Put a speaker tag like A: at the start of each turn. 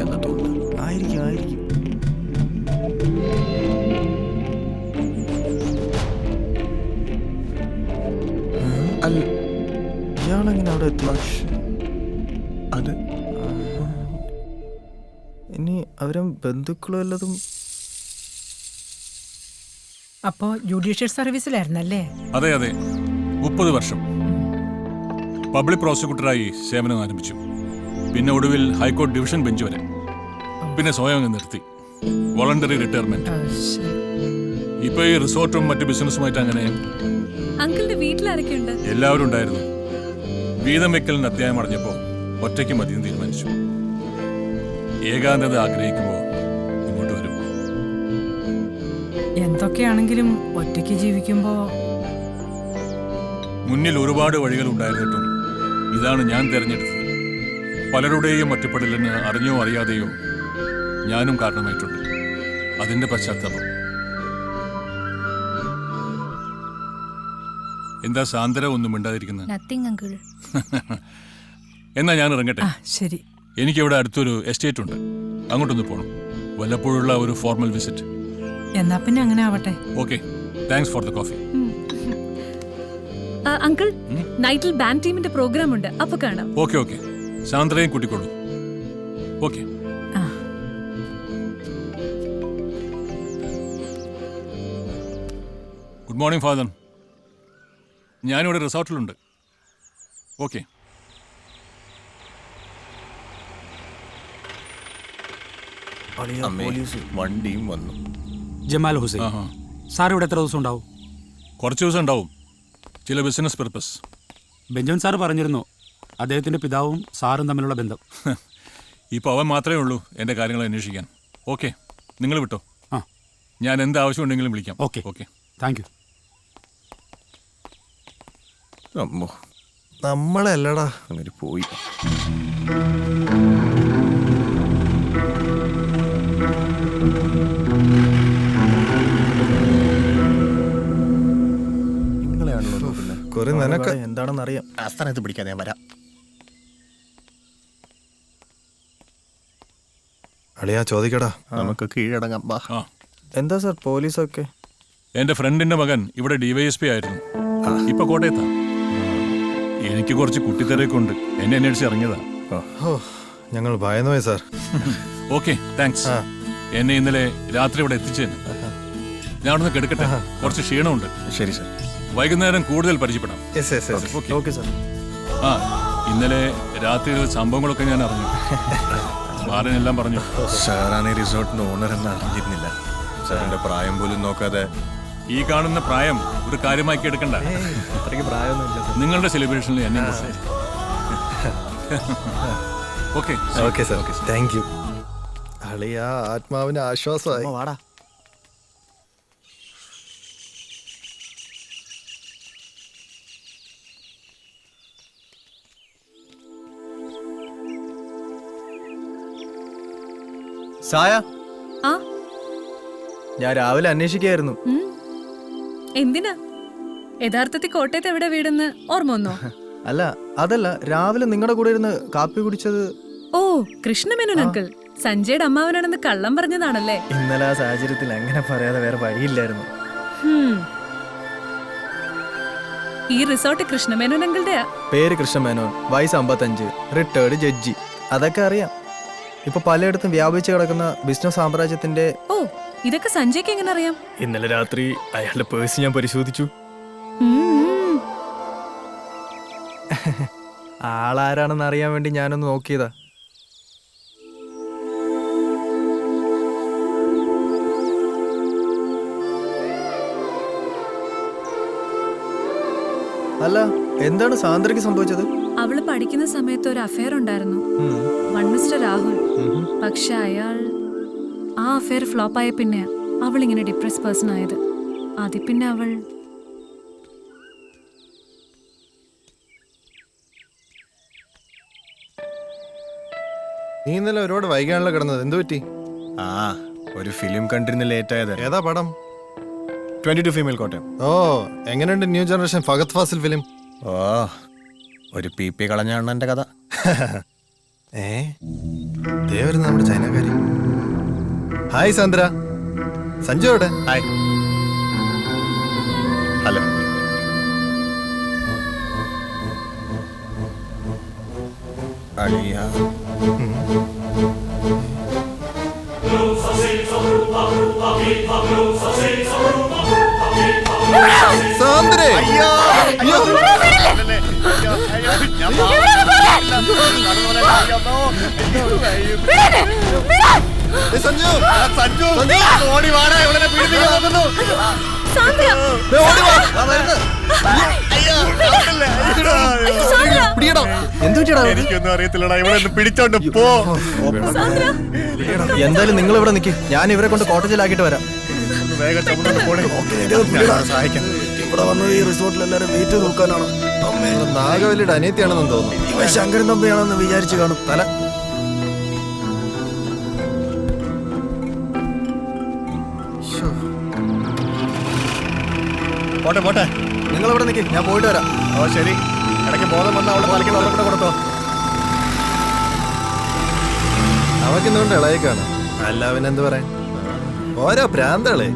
A: തന്നെയാണെന്ന് തോന്നുന്നു.
B: ആയിരിക്കും ആയിരിക്കും.
A: അല്ല
B: ഇയാളെങ്ങനെ അവിടെ എത്തി?
A: അത്
B: ഇനി അവരും ബന്ധുക്കളും വല്ലതും
C: അപ്പോ ജുഡീഷ്യൽ സർവീസിലായിരുന്നല്ലേ
D: അതെ അതെ. മുപ്പത് വർഷം. പബ്ലിക് പ്രോസിക്യൂട്ടറായി സേവനം ആരംഭിച്ചു. പിന്നെ ഒടുവിൽ ഹൈക്കോടതി ഡിവിഷൻ ബെഞ്ച് വരെ. പിന്നെ സ്വയം അങ്ങ് നിർത്തി. വോളണ്ടറി റിട്ടയർമെന്റ് ഇപ്പൊ ഈ റിസോർട്ടും മറ്റു ബിസിനസ്സുമായിട്ട് അങ്ങനെ
E: വീട്ടിലാരൊക്കെയുണ്ട്?
D: എല്ലാവരും ഉണ്ടായിരുന്നു. വീതം വെക്കലിന് അധ്യായം അടഞ്ഞപ്പോ ഒറ്റയ്ക്ക് മതിയും തീരുമാനിച്ചു. ഏകാന്തത ആഗ്രഹിക്കുമ്പോ ഇങ്ങോട്ട് വരും.
C: എന്തൊക്കെയാണെങ്കിലും ഒറ്റയ്ക്ക് ജീവിക്കുമ്പോ
D: മുന്നിൽ ഒരുപാട് വഴികൾ ഉണ്ടായിരുന്നിട്ടും ഇതാണ് ഞാൻ തിരഞ്ഞെടുത്തത്. പലരുടെയും ഒറ്റപ്പെടലിന് അറിഞ്ഞോ അറിയാതെയോ ഞാനും കാരണമായിട്ടുണ്ട്. അതിന്റെ പശ്ചാത്തലം. എന്താ സാന്ദ്ര ഒന്നും മിണ്ടാതിരിക്കുന്നത്
E: നത്തിങ് അങ്കിൾ
D: എന്നാ ഞാൻ ഇറങ്ങട്ടെ.
C: ആ ശരി.
D: എനിക്കിവിടെ അടുത്തൊരു എസ്റ്റേറ്റ് ഉണ്ട്. അങ്ങോട്ടൊന്ന് പോകണം വല്ലപ്പോഴുള്ള ഒരു ഫോർമൽ വിസിറ്റ്.
C: എന്നാ പിന്നെ അങ്ങനെ ആവട്ടെ.
D: Okay thanks for the coffee
E: uncle നൈറ്റിൽ ബാൻഡ് ടീമിന്റെ പ്രോഗ്രാം ഉണ്ട്. അപ്പൊ കാണാം.
D: ഓക്കെ ഓക്കെ സാന്ദ്രയും കൂട്ടിക്കോളൂ. Okay good morning father. ഞാനിവിടെ റിസോർട്ടിലുണ്ട്. ഓക്കെ.
A: അമ്മേ വണ്ടിയും വന്നു.
F: ജമാൽ ഹുസൈൻ.
D: ആഹാ.
F: സാർ ഇവിടെ എത്ര ദിവസം ഉണ്ടാവും?
D: കുറച്ച് ദിവസം ഉണ്ടാവും. ചില ബിസിനസ് പർപ്പസ്
F: ബെഞ്ചമിൻ സാർ പറഞ്ഞിരുന്നു അദ്ദേഹത്തിന്റെ പിതാവും സാറും തമ്മിലുള്ള ബന്ധം.
D: ഇപ്പോൾ അവൻ മാത്രമേ ഉള്ളൂ എന്റെ കാര്യങ്ങൾ അന്വേഷിക്കാൻ. ഓക്കെ നിങ്ങൾ വിട്ടോ?
F: ആ.
D: ഞാൻ എന്ത് ആവശ്യമുണ്ടെങ്കിലും വിളിക്കാം.
F: ഓക്കെ.
D: ഓക്കെ.
F: Thank you.
A: അമ്മോ.
B: നമ്മളല്ലടാ.
A: അങ്ങനെ പോയി.
B: കുറെ നിനക്ക് എന്താണെന്ന് അറിയാം
A: ആ പിടിക്കാൻ ഞാൻ വരാം.
B: അളിയാ ചോദിക്കടാ.
A: നമുക്ക് കീഴടങ്ങാം. ബാ
D: ആ.
B: എന്താ സാർ പോലീസൊക്കെ?
D: എന്റെ ഫ്രണ്ടിന്റെ മകൻ ഇവിടെ ഡിവൈഎസ്പി ആയിരുന്നു. ഇപ്പൊ കോട്ടയത്താ. എനിക്ക് കുറച്ച് കുട്ടിത്തിരയൊക്കെ ഉണ്ട്. എന്നെ അന്വേഷിച്ച് ഇറങ്ങിയതാ.
B: ഓ ഞങ്ങൾ ഭയന്നുപോയി സാർ.
D: Okay thanks. എന്നെ ഇന്നലെ രാത്രി ഇവിടെ എത്തിച്ചേന് ഞാൻ അവിടെ കിടക്കട്ടെ. കുറച്ച് ക്ഷീണമുണ്ട്.
A: ശരി സാർ.
D: വൈകുന്നേരം കൂടുതൽ പരിചയപ്പെടാം.
B: ഓക്കെ സാർ
D: ആ ഇന്നലെ രാത്രി സംഭവങ്ങളൊക്കെ ഞാൻ അറിഞ്ഞു. ബാലനെല്ലാം പറഞ്ഞു.
A: സാറാണ് ഈ റിസോർട്ടിന്റെ ഓണർ എന്ന് അറിഞ്ഞിരുന്നില്ല. സാറിന്റെ പ്രായം പോലും നോക്കാതെ
D: ഈ കാണുന്ന പ്രായം ഒരു കാര്യമാക്കി എടുക്കണ്ട.
B: അത്രയ്ക്ക് പ്രായമൊന്നുമില്ല
D: നിങ്ങളുടെ സെലിബ്രേഷനിൽ എന്നെ okay
B: okay sir. Okay thank you അളിയാ ആത്മാവിന് ആശ്വാസമായി. വാടാ. സായ? ഞാൻ രാവിലെ അന്വേഷിക്കായിരുന്നു.
E: എന്തിനാ? യഥാർത്ഥത്തിൽ കോട്ടയത്ത് എവിടെ വീടെന്ന് ഓർമ്മ വന്നോ?
B: അല്ല അതല്ല രാവിലെ നിങ്ങളുടെ കൂടെ ഇരുന്ന് കാപ്പി കുടിച്ചത്?
E: ഓ കൃഷ്ണമേനോൻ അങ്കിൾ. സഞ്ജയുടെ അമ്മാവനാണെന്ന് കള്ളം പറഞ്ഞതാണല്ലേ?
B: ഇന്നലെ ആ സാഹചര്യത്തിൽ അങ്ങനെ പറയാതെ വേറെ വഴിയില്ലായിരുന്നു.
E: ഈ റിസോർട്ട് കൃഷ്ണമേനോൻ അങ്കിളുടെയാ?
B: പേര് കൃഷ്ണമേനോൻ വയസ്സ് അമ്പത്തഞ്ച് റിട്ടയർഡ് ജഡ്ജി. അതൊക്കെ അറിയാം. ഇപ്പൊ പലയിടത്തും വ്യാപിച്ചു കിടക്കുന്ന ബിസിനസ് സാമ്രാജ്യത്തിന്റെ
E: ഓ ഇതൊക്കെ സഞ്ജയ്ക്ക് എങ്ങനെ അറിയാം?
B: ഇന്നലെ രാത്രി അയാളുടെ പേഴ്സ് ഞാൻ പരിശോധിച്ചു. ആളാരാണെന്ന് അറിയാൻ വേണ്ടി ഞാനൊന്ന് നോക്കിയതാ. അല്ല എന്താണ് സാന്ദ്രയ്ക്ക് സംഭവിച്ചത്?
E: അവൾ പഠിക്കുന്ന സമയത്ത് ഒരു അഫയർ ഉണ്ടായിരുന്നു. One mister Rahul. പക്ഷെ അയാൾ ആ അഫയർ ഫ്ലോപ്പ് ആയ പിന്നെ അവൾ ഇങ്ങനെ ഡിപ്രസ് പേഴ്സൺ ആയത്. അതിൽ പിന്നെ അവൾ
B: നീ ഇന്നലെ ഒരുപാട് വൈകാനുള്ള കിടന്നത്. എന്തു പറ്റി?
A: ആ ഒരു ഫിലിം കണ്ടിരുന്ന് ലേറ്റ് ആയത്.
B: ഏതാ പടം?
A: Twenty two female Kottayam.
B: ഓ എങ്ങനെയുണ്ട് new generation Fahadh Faasil film
A: ഓ ഒരു പി പി കളഞ്ഞാണ് എന്റെ കഥ.
B: ഏ?
G: ദേവരുന്ന് നമ്മുടെ ചൈനക്കാരി. ഹായ് സാന്ദ്ര. സഞ്ജു എവിടെ?
A: ഹായ്. ഹലോ. അളിയ.
G: സാന്ദ്രേ. അയ്യോ. ഏ, സഞ്ജു സഞ്ജു. ഓടി വാടാ ഇവിടെ പീഡിപ്പിക്കാൻ നോക്കുന്നു?
A: എനിക്കൊന്നും അറിയത്തില്ലടാ ഇവിടെ പിടിച്ചോണ്ട് പോ.
G: എന്തായാലും നിങ്ങൾ ഇവിടെ നിൽക്കി ഞാൻ ഇവരെ കൊണ്ട് കോട്ടേജിലാക്കിട്ട് വരാം.
A: വേഗം ചവിട്ടോണ്ട് പോണേ ഞാൻ സഹായിക്കാം.
G: ഇവിടെ വന്നത് ഈ റിസോർട്ടിൽ എല്ലാരും വെയിറ്റ് നോക്കാനാണ് നാഗവല്ലിയുടെ അനിയത്തിയാണെന്ന് തോന്നുന്നു. ഇവ ശങ്കരൻ തമ്പിയാണെന്ന് വിചാരിച്ചു കാണും. തല.
A: പോട്ടെ പോട്ടെ.
G: നിങ്ങൾ അവിടെ നിൽക്കി ഞാൻ പോയിട്ട് വരാം.
A: ഓ ശരി. ഇടയ്ക്ക് ബോധം വന്ന അവളെ തലയ്ക്ക് വെള്ളം കൂടെ കൊടുത്തോ.
G: അവക്കിന്നുകൊണ്ട് ഇളയക്കാണ് ഇളയേക്കാണ് അല്ല അവനെന്ത് പറയാൻ? ഓരോ പ്രാന്തളേ.